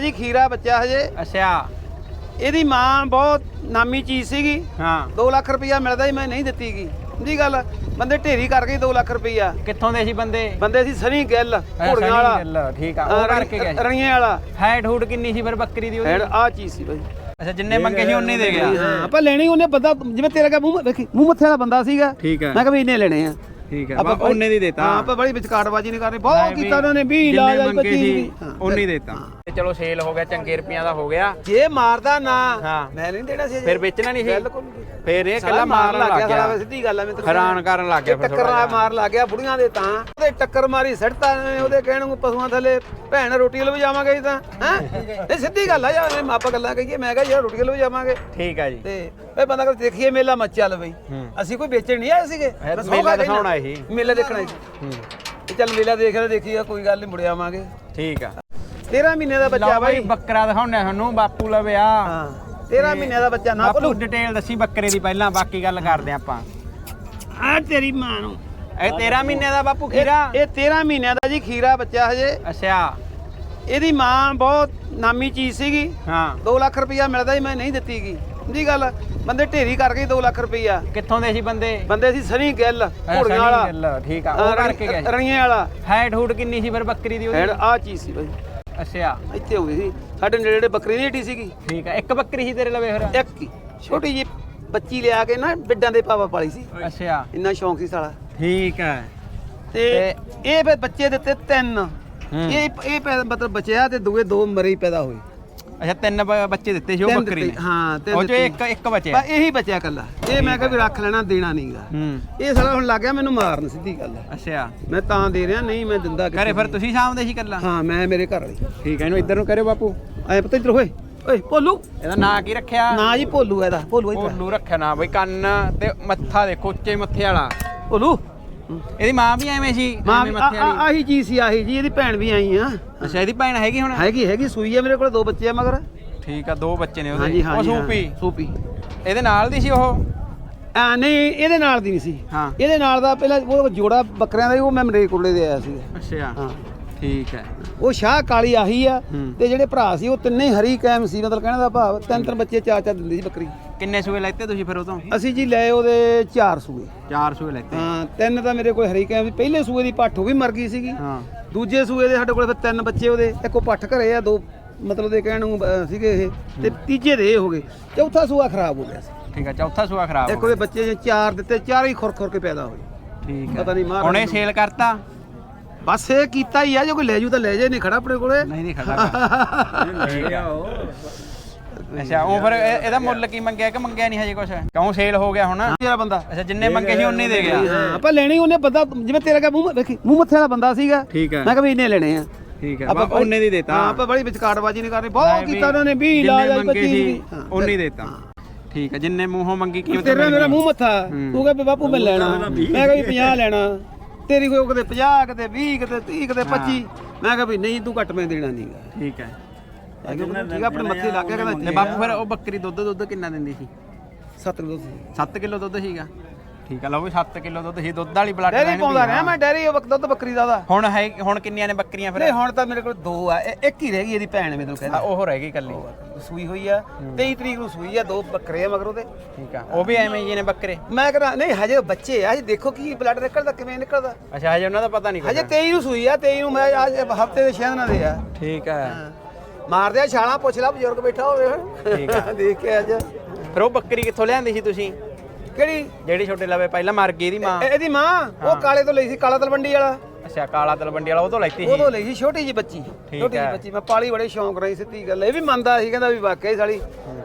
ਜੀ ਖੀਰਾ ਬੱਚਾ ਹਜੇ। ਅੱਛਾ। ਇਹਦੀ ਮਾਂ ਬਹੁਤ ਨਾਮੀ ਚੀਜ਼ ਸੀਗੀ। ਹਾਂ। 2 ਲੱਖ ਰੁਪਇਆ ਮਿਲਦਾ ਹੀ ਮੈਂ ਨਹੀਂ ਦਿੱਤੀਗੀ ਦੀ ਗੱਲ ਬੰਦੇ ਢੇਰੀ ਕਰ ਗਏ 2 ਲੱਖ ਰੁਪਇਆ। ਕਿੱਥੋਂ ਦੇ ਸੀ ਬੰਦੇ? ਬੰਦੇ ਸੀ ਸਨੀ ਗਿੱਲ ਘੋੜੀਆਂ ਵਾਲਾ। ਠੀਕ ਆ ਉਹ ਕਰਕੇ ਗਿਆ ਸੀ। ਰਣੀਏ ਵਾਲਾ। ਹਾਈਟ ਹੂਟ ਕਿੰਨੀ ਸੀ ਫਿਰ ਬੱਕਰੀ ਦੀ ਉਹਦੀ? ਹੈਡ ਆ ਚੀਜ਼ ਸੀ ਬਾਈ। ਅੱਛਾ ਜਿੰਨੇ ਮੰਗੇ ਸੀ ਉਹਨੇ ਹੀ ਦੇ ਗਿਆ। ਹਾਂ ਆਪਾਂ ਲੈਣੀ ਉਹਨੇ ਬੰਦਾ ਜਿਵੇਂ ਤੇਰੇ ਕਾ ਮੂੰਹ ਵੇਖੀ ਮੂੰਹ ਮੱਥੇ ਵਾਲਾ ਬੰਦਾ ਸੀਗਾ। ਮੈਂ ਕਿਹਾ ਵੀ ਇਹਨੇ ਲੈਣੇ ਆ। ਠੀਕ ਹੈ ਆਪਾਂ ਉਹਨੇ ਦੀ ਦੇਤਾ। ਹਾਂ ਆਪਾਂ ਬੜੀ ਵਿਚਕਾਰਬਾਜੀ ਨਹੀਂ ਕਰਨੀ। ਬਹੁਤ ਕੀਤਾ ਉਹਨਾਂ ਨੇ 20 ਲਾਜ ਜਿੰਨੇ ਮੰਗੇ 25 ਸੀ ਹਾਂ। ਉਹਨੇ ਦੇਤਾ। ਚਲੋ ਸੇਲ ਹੋ ਗਿਆ ਚੰਗੇ ਰੁਪਈਆਂ ਦਾ ਹੋ ਗਿਆ। ਜੇ ਮਾਰਦਾ ਨਾ ਹਾਂ। ਮੈਂ ਨਹੀਂ ਦੇਣਾ ਸੀ ਫਿਰ ਵੇਚਣਾ ਨਹੀਂ ਸੀ। ਬਿਲਕੁਲ ਨਹੀਂ। ਫਿਰ ਇਹ ਸਾਲਾ ਕੱਲਾ ਮਾਰਨ ਲੱਗ ਸਾਲਾ ਗਿਆ। ਸਿੱਧੀ ਗੱਲ ਆ ਮੈਂ ਤੈਨੂੰ ਹੈਰਾਨ ਕਰਨ ਲੱਗ ਗਿਆ ਫਿਰ ਟੱਕਰ ਥੋੜ੍ਹਾ ਨਾਲ ਮਾਰ ਲੱਗ ਗਿਆ ਬੁੜੀਆਂ ਦੇ ਤਾਂ ਉਹਦੇ ਟੱਕਰ ਮਾਰੀ ਸੜਤਾ ਉਹਦੇ ਕਹਿਣ ਨੂੰ ਪਸ਼ੂਆਂ ਥੱਲੇ ਭੈਣ ਰੋਟੀ ਲਵ ਜਾਵਾਂਗੇ ਤਾਂ ਹੈ? ਇਹ ਸਿੱਧੀ ਗੱਲ ਆ ਯਾਰ ਇਹ ਆਪਾਂ ਗੱਲਾਂ ਕਹੀਏ ਮੈਂ ਕਿਹਾ ਯਾਰ ਰੋਟੀ ਲਵ ਜਾਵਾਂਗੇ। ਠੀਕ ਆ ਜੀ। ਤੇ ਇਹ ਬੰਦਾ ਕਹਿੰਦਾ ਦੇਖੀਏ ਮੇਲਾ ਮੱਚ ਚੱਲ ਬਈ। ਹੂੰ। ਅਸੀਂ ਕੋਈ ਵੇਚਣ ਨਹੀਂ ਆਏ ਸੀਗੇ। ਮੈਂ ਮੇਲਾ ਕੇ ਦਿਖਾਉਣ। ਮੇਲਾ ਦੇਖਣਾ ਸੀ ਹੂੰ। ਤੇ ਚੱਲ ਮੇਲਾ ਦੇਖ ਲੈ ਦੇਖੀਏ ਕੋਈ ਗੱਲ ਨਹੀਂ ਮੁੜ ਆਵਾਂਗੇ। ਠੀਕ ਆ। 13 ਮਹੀਨੇ ਦਾ ਬੱਚਾ ਲਓ ਬਾਈ ਬਾਈ। ਬੱਕਰਾ ਦਿਖਾਉਣਾ ਤੁਹਾਨੂੰ ਬਾਪੂ ਲਵੇ ਆ। ਹਾਂ 13 ਮਹੀਨੇ ਦਾ ਬੱਚਾ ਨਾ ਬਾਪੂ ਭੁੱਲੂ। ਡਿਟੇਲ ਦੱਸੀ ਬੱਕਰੇ ਦੀ ਪਹਿਲਾਂ ਬਾਕੀ ਗੱਲ ਕਰਦੇ ਆਪਾਂ। ਆ ਤੇਰੀ ਮਾਂ ਨੂੰ। ਇਹ 13 ਮਹੀਨੇ ਦਾ ਬਾਪੂ ਖੀਰਾ? ਇਹ 13 ਮਹੀਨਿਆਂ ਦਾ ਜੀ ਖੀਰਾ ਬੱਚਾ ਹਜੇ। ਅੱਛਾ। ਇਹਦੀ ਮਾਂ ਬਹੁਤ ਨਾਮੀ ਚੀਜ਼ ਸੀਗੀ। ਹਾਂ। 2 ਲੱਖ ਰੁਪਇਆ ਮਿਲਦਾ ਹੀ ਮੈਂ ਨਹੀਂ ਦਿੱਤੀਗੀ ਦੀ ਗੱਲ ਬੰਦੇ ਢੇਰੀ ਕਰ ਗਏ 2 ਲੱਖ ਰੁਪਇਆ ਕਿੱਥੋਂ ਦੇ ਸੀ ਬੰਦੇ? ਬੰਦੇ ਸੀ ਸਨੀ ਗਿੱਲ ਘੋੜੀਆਂ ਵਾਲਾ। ਗਿੱਲ, ਠੀਕ ਆ ਉਹ ਕਰਕੇ ਗਿਆ ਸੀ। ਰਣੀਏ ਵਾਲਾ। ਹਾਈਟ ਹੂਟ ਕਿੰਨੀ ਸੀ ਫਿਰ ਬੱਕਰੀ ਦੀ ਹੈਡ ਉਹਦੀ ਆ ਚੀਜ਼ ਸੀ ਬਾਈ। ਅੱਛਾ। ਇੱਥੇ ਹੋ ਗਈ ਸੀ। ਸਾਡੇ ਨੇੜੇ ਨੇੜੇ ਬੱਕਰੀ ਦੀ ਹੱਟੀ ਸੀਗੀ। ਠੀਕ ਆ ਇੱਕ ਬੱਕਰੀ ਸੀ ਤੇਰੇ ਲਵੇ ਫਿਰ। ਇੱਕ ਹੀ। ਛੋਟੀ ਜੀ ਬੱਚੀ ਲਿਆ ਕੇ ਨਾ ਬਿੱਡਾਂ ਦੇ ਪਾਵਾ ਪਾਲੀ ਸੀ। ਅੱਛਾ। ਇੰਨਾ ਸ਼ੌਂਕ ਸੀ ਸਾਲਾ। ਠੀਕ ਹੈ ਤੇ ਇਹ ਫਿਰ ਬੱਚੇ ਦਿੱਤੇ ਤਿੰਨ। ਇਹ ਇਹ ਪੈ- ਮਤਲਬ ਬਚਿਆ ਤੇ ਦੂਏ ਦੋ ਮਰੇ ਹੀ ਪੈਦਾ ਹੋਏ। ਅੱਛਾ ਤਿੰਨ ਬ- ਬੱਚੇ ਦਿੱਤੇ ਸੀ ਉਹ ਤਿੰਨ ਬੱਕਰੀ ਦਿੱਤੇ, ਨੇ। ਹਾਂ ਤਿੰਨ ਉਹ ਚ ਦਿੱਤੇ। ਇੱਕ ਇੱਕ ਬਚਿਆ। ਬਸ ਇਹੀ ਬਚਿਆ ਕੱਲਾ ਇਹ ਮੈਂ ਕਿਹਾ ਵੀ ਰੱਖ ਲੈਣਾ ਦੇਣਾ ਨਹੀਂਗਾ ਹੂੰ। ਇਹ ਸਾਲਾ ਹੁਣ ਲੱਗ ਗਿਆ ਮੈਨੂੰ ਮਾਰਨ ਸਿੱਧੀ ਗੱਲ ਆ। ਅੱਛਾ। ਮੈਂ ਤਾਂ ਦੇ ਰਿਹਾ ਨਹੀਂ ਮੈਂ ਦਿੰਦਾ ਘਰੇ ਫਿਰ ਤੁਸੀਂ ਸਾਹਮਣੇ ਸੀ ਕੱਲਾ ਹਾਂ ਮੈਂ ਮੇਰੇ ਘਰ ਵਾਲੀ। ਠੀਕ ਹੈ ਇਹਨੂੰ ਇੱਧਰ ਨੂੰ ਕਰਿਓ ਬਾਪੂ। ਐ ਪਤਾ ਇੱਧਰ ਹੋਏ ਓਏ ਭੋਲੂ। ਇਹਦਾ ਨਾਂ ਕੀ ਰੱਖਿਆ? ਨਾ ਜੀ ਭੋਲੂ ਇਹਦਾ। ਭੋਲੂ ਇੱਧਰ। ਭੋਲੂ ਰੱਖਿਆ ਨਾ ਬਈ ਕੰਨ ਤੇ ਮੱਥਾ ਦੇਖੋ ਉੱਚੇ ਮੱਥੇ ਵਾਲਾ। ਭੋਲੂ। ਇਹਦੀ ਮਾਂ ਵੀ ਐਵੇਂ ਸੀ ਮਾਂ ਐਵੇਂ ਮੱਥੇ ਵਾਲੀ। ਆਹੀ ਚੀਜ਼ ਸੀ ਆਹੀ ਜੀ ਇਹਦੀ ਭੈਣ ਵੀ ਆਈ ਆ। ਅੱਛਾ ਇਹਦੀ ਭੈਣ ਹੈਗੀ ਹੁਣ? ਹੈਗੀ ਹੈਗੀ ਸੂਈ ਆ ਮੇਰੇ ਕੋਲ ਦੋ ਬੱਚੇ ਆ ਮਗਰ। ਠੀਕ ਆ ਦੋ ਬੱਚੇ ਨੇ ਉਹਦੇ। ਹਾਂਜੀ ਉਹ ਸੂਪੀ? ਸੂਪੀ। ਇਹਦੇ ਨਾਲ ਦੀ ਸੀ ਉਹ? ਆ ਨਹੀਂ ਇਹਦੇ ਨਾਲ ਦੀ ਨਹੀਂ ਸੀ। ਹਾਂ। ਇਹਦੇ ਨਾਲ ਦਾ ਪਹਿਲਾਂ ਉਹ ਜੋੜਾ ਬੱਕਰਿਆਂ ਦਾ ਸੀ, ਉਹ ਮੈਂ ਮਰੇ ਕੋਲੇ ਦੇ ਆਇਆ ਸੀ। ਅੱਛਾ। ਹਾਂ। ਠੀਕ ਹੈ। ਉਹ ਸ਼ਾਹ ਕਾਲੀ ਆਹੀ ਆ ਹੂੰ। ਤੇ ਜਿਹੜੇ ਭਰਾ ਸੀ ਉਹ ਤਿੰਨੇ ਹਰੀ ਕਾਇਮ ਸੀ ਮਤਲਬ ਕਹਿਣ ਦਾ ਭਾਵ ਤਿੰਨ ਤਿੰਨ ਬੱਚੇ ਚਾਰ ਚਾਰ ਦਿੰਦੀ ਸੀ ਬੱਕਰੀ। ਕਿੰਨੇ ਸੂਏ ਲੈਤੇ ਤੁਸੀਂ ਫਿਰ ਉਹ ਤੋਂ ਅਸੀਂ ਜੀ ਲਏ ਉਹਦੇ ਚਾਰ ਸੂਏ। ਚਾਰ ਸੂਏ ਲੈਤੇ। ਹਾਂ ਤਿੰਨ ਤਾਂ ਮੇਰੇ ਕੋਲ ਹਰੀ ਕਾਇਮ ਸੀ ਪਹਿਲੇ ਸੂਏ ਦੀ ਪੱਠ ਉਹ ਵੀ ਮਰ ਗਈ ਸੀਗੀ। ਹਾਂ। ਦੂਜੇ ਸੂਏ ਦੇ ਸਾਡੇ ਕੋਲ ਫਿਰ ਤਿੰਨ ਬੱਚੇ ਉਹਦੇ ਇੱਕੋ ਪੱਠ ਘਰੇ ਆ ਦੋ ਮਤਲਬ ਦੇ ਕਹਿਣ ਨੂੰ ਅਹ, ਸੀਗੇ ਇਹ ਤੇ ਤੀਜੇ ਦੇ ਇਹ ਹੋ ਗਏ। ਚੌਥਾ ਸੂਆ ਖਰਾਬ ਹੋ ਗਿਆ ਸੀ। ਠੀਕ ਆ ਚੌਥਾ ਸੂਆ ਖਰਾਬ ਇੱਕ ਹੋ ਉਹਦੇ ਬੱਚੇ ਜੇ ਚਾਰ ਦਿੱਤੇ ਚਾਰ ਹੀ ਖੁਰ ਖੁਰ ਕੇ ਪੈਦਾ ਹੋਏ। ਗਿਆ। ਠੀਕ ਪਤਾ ਹੈ ਨਹੀਂ ਮਾਰ ਹੁਣੇ ਸੇਲ ਕਰਤਾ? ਬਸ ਇਹ ਕੀਤਾ ਹੀ ਆ ਜੇ ਕੋਈ ਲੈ ਜੂ ਤਾਂ ਲੈ ਜੇ ਨਹੀਂ ਖੜਾ ਆਪਣੇ ਕੋਲੇ। ਨਹੀਂ ਨਹੀਂ ਖੜਾ। ਆ ਅੱਛਾ ਉਹ ਫਿਰ ਇਹ- ਇਹਦਾ ਮੁੱਲ ਕੀ ਮੰਗਿਆ ਕਿ ਮੰਗਿਆ ਨਹੀਂ ਹਜੇ ਕੁਛ? ਕਿਉਂ ਸੇਲ ਹੋ ਗਿਆ ਹੁਣ? ਤੇਰਾ ਬੰਦਾ। ਅੱਛਾ ਜਿੰਨੇ ਮੰਗੇ ਸੀ ਉਹਨੇ ਹੀ ਦੇ ਗਿਆ। ਹਾਂ ਆਪਾਂ ਲੈਣੀ ਉਹਨੇ ਬੰਦਾ ਜਿਵੇਂ ਤੇਰੇ ਕਾ ਮੂੰਹ ਵੇਖੀ ਮੂੰਹ ਮੱਥੇ ਵਾਲਾ ਬੰਦਾ ਸੀਗਾ। ਠੀਕ ਹੈ। ਮੈਂ ਕਿਹਾ ਵੀ ਇਹਨੇ ਲੈਣੇ ਆ। ਠੀਕ ਹੈ ਆਪਾਂ ਉਹਨੇ ਦੀ ਦੇਤਾ। ਹਾਂ ਆਪਾਂ ਬੜੀ ਵਿਚਕਾਰਬਾਜੀ ਨਹੀਂ ਕਰਨੀ। ਬਹੁਤ ਕੀਤਾ ਉਹਨਾਂ ਨੇ 20 ਲਾਜ ਜਿੰਨੇ ਮੰਗੇ 25 ਸੀ ਹੀ। ਦੇਤਾ। ਠੀਕ ਹੈ ਜਿੰਨੇ ਮੂੰਹੋਂ ਮੰਗੀ ਕੀ ਤੇਰਾ ਮੇਰਾ ਮੂੰਹ ਮੱਥਾ ਤੂੰ ਕਹੇ ਬਾਪੂ ਮੈਂ ਲੈਣਾ। ਮੈਂ ਕਿਹਾ ਵੀ 50 ਲੈਣਾ। ਤੇਰੀ ਕੋਈ ਕਦੇ 50 ਕਦੇ 20 ਕਦੇ 30 ਕਦੇ 25 ਮੈਂ ਕਿਹਾ ਵੀ ਨਹੀਂ ਤੂੰ ਘੱਟ ਮੈਂ ਦੇਣਾ ਨਹੀਂਗਾ ਠੀਕ ਹੈ। ਠੀਕ ਆ ਆਪਣੇ ਮੱਥੇ ਲੱਗ ਗਿਆ ਤੇ ਕਹਿੰਦਾ ਬਾਪੂ ਫਿਰ ਉਹ ਬੱਕਰੀ ਦੁੱਧ ਦੁੱਧ ਕਿੰਨਾ ਦਿੰਦੀ ਸੀ? 7 ਕਿਲੋ ਸੀ। 7 ਕਿਲੋ ਦੁੱਧ ਸੀਗਾ। ਠੀਕ ਆ ਲਓ ਵੀ 7 ਕਿਲੋ ਦੁੱਧ ਸੀ। ਦੁੱਧ ਵਾਲੀ ਬਲੱਡ ਡੈਰੀ ਪਾਉਂਦਾ ਰਿਹਾ ਮੈਂ ਡੈਰੀ ਉਹ ਦੁੱਧ ਬੱਕਰੀ ਦਾ ਦਾ ਹੁਣ ਹੈ ਹੁਣ ਕਿੰਨੀਆਂ ਨੇ ਬੱਕਰੀਆਂ ਫਿਰ? ਨਹੀਂ ਹੁਣ ਤਾਂ ਮੇਰੇ ਕੋਲ ਦੋ ਆ। ਇਹ ਇੱਕ ਹੀ ਰਹਿ ਗਈ ਇਹਦੀ ਭੈਣ ਮੈਨੂੰ ਆ, ਕਹਿੰਦਾ। ਉਹ ਰਹਿ ਗਈ ਕੱਲੀ ਸੂਈ ਹੋਈ ਆ। 23 ਤਰੀਕ ਨੂੰ ਸੂਈ ਆ ਦੋ ਬੱਕਰੇ ਆ ਮਗਰ ਉਹਦੇ ਠੀਕ ਆ ਉਹ ਵੀ ਐਵੇਂ ਹੀ ਨੇ ਬੱਕਰੇ। ਮੈਂ ਕਹਿੰਦਾ ਨਹੀਂ ਹਜੇ ਬੱਚੇ ਆ ਹਜੇ ਦੇਖੋ ਕੀ ਬਲੱਡ ਨਿਕਲਦਾ ਕਿਵੇਂ ਨਿਕਲਦਾ। ਅੱਛਾ ਹਜੇ ਉਹਨਾਂ ਦਾ ਪਤਾ ਨਹੀਂ ਹਜੇ 23 ਨੂੰ ਸੂਈ ਆ 23 ਨੂੰ ਮੈਂ ਅੱਜ ਹਫ਼ਤੇ ਦੇ ਛੇ ਦਿਨਾਂ ਦੇ ਆ। ਠੀਕ ਹੈ। ਮਾਰਦੇ ਆ ਛਾਲਾਂ ਪੁੱਛ ਲਾ ਬਜ਼ੁਰਗ ਬੈਠਾ ਹੋਵੇ। ਠੀਕ ਆ। ਦੇਖ ਕੇ ਅੱਜ। ਫਿਰ ਉਹ ਬੱਕਰੀ ਕਿੱਥੋਂ ਲਿਆਂਦੀ ਸੀ ਤੁਸੀਂ? ਕਿਹੜੀ? ਜਿਹੜੀ ਛੋਟੇ ਲਵੇ ਪਹਿਲਾਂ ਮਰ ਗਈ ਇਹਦੀ ਮਾਂ। ਇਹ- ਇਹਦੀ ਮਾਂ? ਉਹ ਕਾਲੇ ਤੋਂ ਲਈ ਸੀ ਕਾਲਾ ਤਲਵੰਡੀ ਵਾਲਾ। ਅੱਛਾ ਕਾਲਾ ਤਲਵੰਡੀ ਵਾਲਾ ਉਹ ਤੋਂ ਲੈਤੀ ਸੀ। ਉਦੋਂ ਲਈ ਸੀ ਛੋਟੀ ਜੀ ਬੱਚੀ। ਛੋਟੀ ਜੀ ਹੈ। ਬੱਚੀ। ਮੈਂ ਪਾਲੀ ਬੜੇ ਸ਼ੌਂਕ ਰਹੀ ਸਿੱਧੀ ਗੱਲ ਇਹ ਵੀ ਮੰਨਦਾ ਸੀ ਕਹਿੰਦਾ ਵੀ ਵਾਕਿਆ ਹੀ ਸਾਲੀ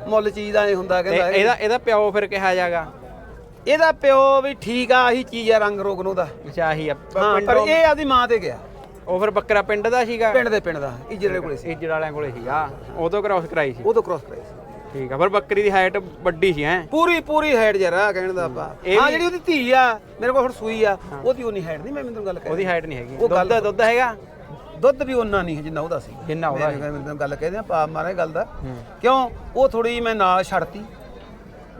ਮੁੱਲ ਚੀਜ਼ ਦਾ ਐ ਹੁੰਦਾ ਤੇ ਕਹਿੰਦਾ ਇਹ। ਇਹਦਾ ਇਹਦਾ ਪਿਓ ਫਿਰ ਕਿਹਾ ਜਾਗਾ? ਇਹਦਾ ਪਿਓ ਵੀ ਠੀਕ ਆ ਆਹੀ ਚੀਜ਼ ਆ ਰੰਗ ਰੋਗ ਨੂੰ ਦਾ। ਅੱਛਾ ਆਹੀ ਆ। ਹਾਂ ਪਰ ਪਿੰਡੋਂ- ਇਹ ਆਪਦੀ ਮਾਂ ਤੇ ਗਿਆ। ਉਹ ਫਿਰ ਬੱਕਰਾ ਪਿੰਡ ਦਾ ਸੀਗਾ? ਪਿੰਡ ਦੇ ਪਿੰਡ ਦਾ ਇਜਰੇ ਕੋਲੇ ਸੀ। ਇੱਜੜ ਵਾਲਿਆਂ ਕੋਲੇ ਸੀਗਾ। ਉਹ ਤੋਂ ਕ੍ਰਾਸ ਕਰਾਈ ਸੀ। ਉਹ ਤੋਂ ਕ੍ਰੋਸ ਕਰਾਈ ਸੀ। ਠੀਕ ਆ ਪਰ ਬੱਕਰੀ ਦੀ ਹਾਈਟ ਵੱਡੀ ਸੀ ਹੈ? ਪੂਰੀ ਪੂਰੀ ਹਾਈਟ ਜਰਾ ਕਹਿਣ ਦਾ ਆਪਾਂ। ਇਹ ਹਾਂ ਵੀ- ਜਿਹੜੀ ਉਹਦੀ ਧੀ ਆ ਮੇਰੇ ਕੋਲ ਹੁਣ ਸੂਈ ਆ ਉਹਦੀ ਉਨੀ ਹਾਈਟ ਨਹੀਂ ਮੈਂ ਮੈਨੂੰ ਗੱਲ ਕਹਿ ਉਹਦੀ ਹਾਈਟ ਨਹੀਂ ਹੈਗੀ। ਉਹ ਗੱਲ- ਦੁੱਧ ਦੁੱਧ ਹੈਗਾ? ਦੁੱਧ ਵੀ ਉਹਨਾਂ ਨਹੀਂ ਜਿੰਨਾ ਉਹਦਾ ਸੀ। ਜਿੰਨਾ ਉਹਦਾ ਮੈਂ ਮੈਨੂੰ ਗੱਲ ਕਹਿੰਦੇ ਆ ਪਾ ਮਾਰੇ ਗੱਲ ਦਾ। ਕਿਉਂ? ਉਹ ਥੋੜੀ ਮੈਂ ਨਾਲ ਛੱਡਤੀ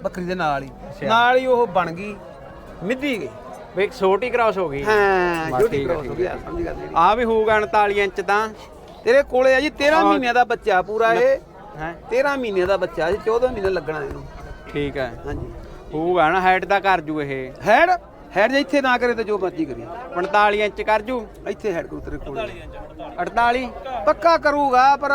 ਬੱਕਰੀ ਦੇ ਨਾਲ ਹੀ। ਨਾਲ ਹੀ ਉਹ ਬਣ ਗਈ ਮਿੱਧੀ ਗਈ। ਵੀ ਇੱਕ ਛੋਟੀ ਕ੍ਰਾਸ ਹੋ ਗਈ। ਹਾਂ ਛੋਟੀ ਆ, ਕ੍ਰੋਸ ਹੋ ਗਿਆ ਸਮਝ ਗੱਲ ਆ ਵੀ ਹੋਊਗਾ 39 ਇੰਚ ਤਾਂ। ਤੇਰੇ ਕੋਲੇ ਆ ਜੀ 13 ਮਹੀਨਿਆਂ ਦਾ ਬੱਚਾ ਪੂਰਾ ਇਹ। ਹੈ। 13 ਮਹੀਨਿਆਂ ਦਾ ਬੱਚਾ ਜੀ 14 ਮਹੀਨੇ ਲੱਗਣਾ ਇਹਨੂੰ। ਠੀਕ ਹੈ। ਹਾਂਜੀ। ਹੋਊਗਾ ਨਾ ਹਾਈਟ ਦਾ ਕਰ ਜੂ ਇਹ। ਹੈਡ ਹੈਡ ਜੇ ਇੱਥੇ ਨਾ ਕਰੇ ਤਾਂ ਜੋ ਮਰਜ਼ੀ ਕਰੀ 45 ਇੰਚ ਕਰ ਜੂ। ਇੱਥੇ ਹੈਡ ਕਰੂ ਤੇਰੇ ਕੋਲੇ। 48 ਪੱਕਾ ਕਰੂਗਾ ਪਰ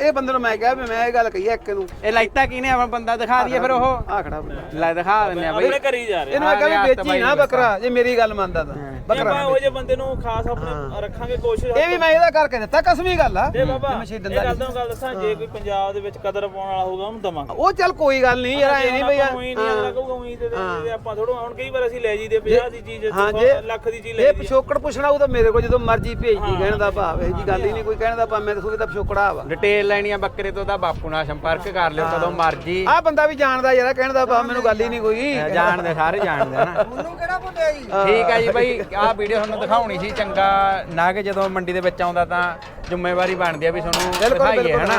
ਇਹ ਬੰਦੇ ਨੂੰ ਮੈਂ ਕਿਹਾ ਵੀ ਮੈਂ ਇਹ ਗੱਲ ਕਹੀ ਐ ਇੱਕ ਨੂੰ। ਇਹ ਲਾਈਟਾ ਕਿਨੇ ਆਪਣਾ ਬੰਦਾ ਦਿਖਾ ਦਈਏ ਫਿਰ ਉਹ। ਆ ਖੜਾ। ਲੈ ਦਿਖਾ ਦਿੰਨੇ ਆ ਬਈ। ਕਰੀ ਜਾ ਰਹੇ। ਇਹਨੂੰ ਮੈਂ ਕਿਹਾ ਵੀ ਵੇਚੀ ਨਾ ਬੱਕਰਾ ਜੇ ਮੇਰੀ ਗੱਲ ਮੰਨਦਾ ਤਾਂ। ਬੱਕਰਾ ਆਪਾਂ ਉਹ ਜੇ ਬੰਦੇ ਨੂੰ ਖਾਸ ਆਪਣੇ ਰੱਖਾਂਗੇ ਕੋਸ਼ਿਸ਼ ਇਹ ਵੀ ਮੈਂ ਇਹਦਾ ਕਰਕੇ ਦਿੱਤਾ ਕਸਮੀ ਗੱਲ ਆ। ਤੇ ਬਾਬਾ ਮੈਂ ਇਹ ਗੱਲ ਤਾਂ ਗੱਲ ਦੱਸਾਂ ਜੇ ਕੋਈ ਪੰਜਾਬ ਦੇ ਵਿੱਚ ਕਦਰ ਪਾਉਣ ਵਾਲਾ ਹੋਊਗਾ ਉਹਨੂੰ ਦਵਾਂਗੇ। ਉਹ ਚੱਲ ਕੋਈ ਗੱਲ ਨਹੀਂ ਯਾਰ ਐ ਨਹੀਂ ਬਈ ਉਹੀ ਨਹੀਂ ਅਗਲਾ ਕਹੂਗਾ ਉਹੀ ਦੇ ਦੇ ਦੇ ਦੇ, ਆਪਾਂ ਥੋੜਾ ਹੁਣ ਕਈ ਵਾਰ ਅਸੀਂ ਲੈ ਜੀਦੇ 50 ਦੀ ਚੀਜ਼ ਹਾਂ ਸੌ ਜੇ ਲੱਖ ਦੀ ਚੀਜ਼ ਲੈ ਇਹ ਜੀਏ ਪਿਛੋਕੜ ਪੁੱਛਣਾ ਉਹ ਤਾਂ ਮੇਰੇ ਕੋਲ ਜਦੋਂ ਮਰਜ਼ੀ ਭੇਜ ਦੀ ਕਹਿਣ ਦਾ ਭਾਵ ਇਹ ਜੀ ਗੱਲ ਹੀ ਨਹੀਂ ਕੋਈ ਕਹਿਣ ਦਾ ਭਾਵ ਮੈਂ ਦੱਸੂਗੀ ਤਾਂ ਪਿਛੋਕੜਾ ਵਾ। ਡਿਟੇਲ ਲੈਣੀ ਆ ਬੱਕਰੇ ਤੋਂ ਤਾਂ ਬਾਪੂ ਨਾਲ ਸੰਪਰਕ ਕਰ ਲਿਓ ਕਦੋਂ ਮਰਜ਼ੀ। ਆਹ ਬੰਦਾ ਵੀ ਜਾਣਦਾ ਯਾਰ ਕਹਿਣ ਦਾ ਭਾਵ ਮੈਨੂੰ ਗੱਲ ਹੀ ਨਹੀਂ ਕੋਈ। ਜਾਣਦੇ ਸਾਰੇ ਜਾਣਦੇ ਨਾ। ਉਹਨੂੰ ਕਿਹੜਾ ਭੁੱਲਿਆ ਜੀ? ਠੀਕ ਹੈ ਜੀ ਬਈ ਆਹ ਵੀਡੀਓ ਤੁਹਾਨੂੰ ਦਿਖਾਉਣੀ ਸੀ ਚੰਗਾ ਨਾ ਕਿ ਜਦੋਂ ਮੰਡੀ ਦੇ ਵਿੱਚ ਆਉਂਦਾ ਤਾਂ ਜ਼ਿੰਮੇਵਾਰੀ ਬਣਦੀ ਆ ਵੀ ਤੁਹਾਨੂੰ ਦਿਖਾਈਏ ਹਨਾ।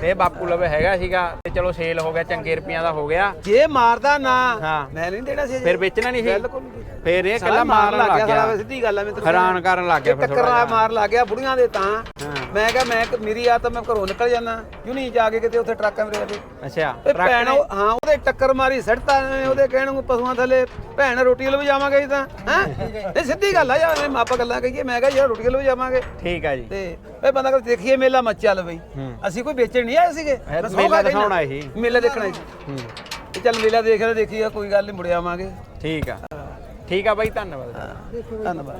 ਤੇ ਬਾਪੂ ਲਵੇ ਹੈਗਾ ਸੀਗਾ ਤੇ ਚਲੋ ਸੇਲ ਹੋ ਗਿਆ ਚੰਗੇ ਰੁਪਈਆਂ ਦਾ ਹੋ ਗਿਆ ਜੇ ਮਾਰਦਾ ਨਾ। ਮੈਂ ਨਹੀਂ ਦੇਣਾ ਸੀ ਫਿਰ ਵੇਚਣਾ ਨਹੀਂ ਸੀ ਬਿਲਕੁਲ। ਫਿਰ ਇਹ ਕੱਲਾ ਮਾਰਨ ਲੱਗ ਗਿਆ ਸਿੱਧੀ ਗੱਲ ਆ ਮੈਂ ਹੈਰਾਨ ਕਰਨ ਲੱਗ ਗਿਆ ਫਿਰ ਟੱਕਰ ਮਾਰ ਲੱਗ ਗਿਆ ਬੁੜੀਆਂ ਦੇ ਤਾਂ ਹਾਂ। ਮੈਂ ਕਿਹਾ ਮੈਂ ਮੇਰੀ ਆ ਤਾਂ ਮੈਂ ਘਰੋਂ ਨਿਕਲ ਜਾਣਾ ਕਿਉਂ ਨਹੀਂ ਜਾ ਕੇ ਕਿਤੇ ਉੱਥੇ ਟਰੱਕ ਆ ਮੇਰੇ ਵਾਲੇ ਅੱਛਾ ਭੈਣ ਹਾਂ ਉਹਦੇ ਟੱਕਰ ਮਾਰੀ ਸੜਤਾ ਉਹਦੇ ਕਹਿਣ ਨੂੰ ਪਸ਼ੂਆਂ ਥੱਲੇ ਭੈਣ ਰੋਟੀ ਲਵ ਜਾਵਾਂਗੇ ਜੀ ਤਾਂ ਹੈ? ਇਹ ਸਿੱਧੀ ਗੱਲ ਆ ਯਾਰ ਮੈਂ ਆਪਾਂ ਗੱਲਾਂ ਕਹੀਏ ਮੈਂ ਕਿਹਾ ਯਾਰ ਰੋਟੀ ਲਵ ਜਾਵਾਂਗੇ। ਠੀਕ ਹੈ ਜੀ। ਤੇ ਇਹ ਬੰਦਾ ਕਹਿੰਦਾ ਦੇਖੀਏ ਮੇਲਾ ਮੱਚ ਚੱਲ ਬਈ। ਅਸੀਂ ਕੋਈ ਵੇਚਣ ਨਹੀਂ ਆਏ ਸੀਗੇ। ਇਹ ਮੇਲਾ ਦਿਖਾਉਣ ਸੀ। ਮੇਲਾ ਦੇਖਣਾ ਤੇ ਚੱਲ ਮੇਲਾ ਦੇਖ ਲੈ ਦੇਖੀਏ ਕੋਈ ਗੱਲ ਨਹੀਂ ਮੁੜ ਆਵਾਂਗੇ। ਠੀਕ ਆ। ਠੀਕ ਆ ਬਾਈ ਧੰਨਵਾਦ। ਧੰਨਵਾਦ।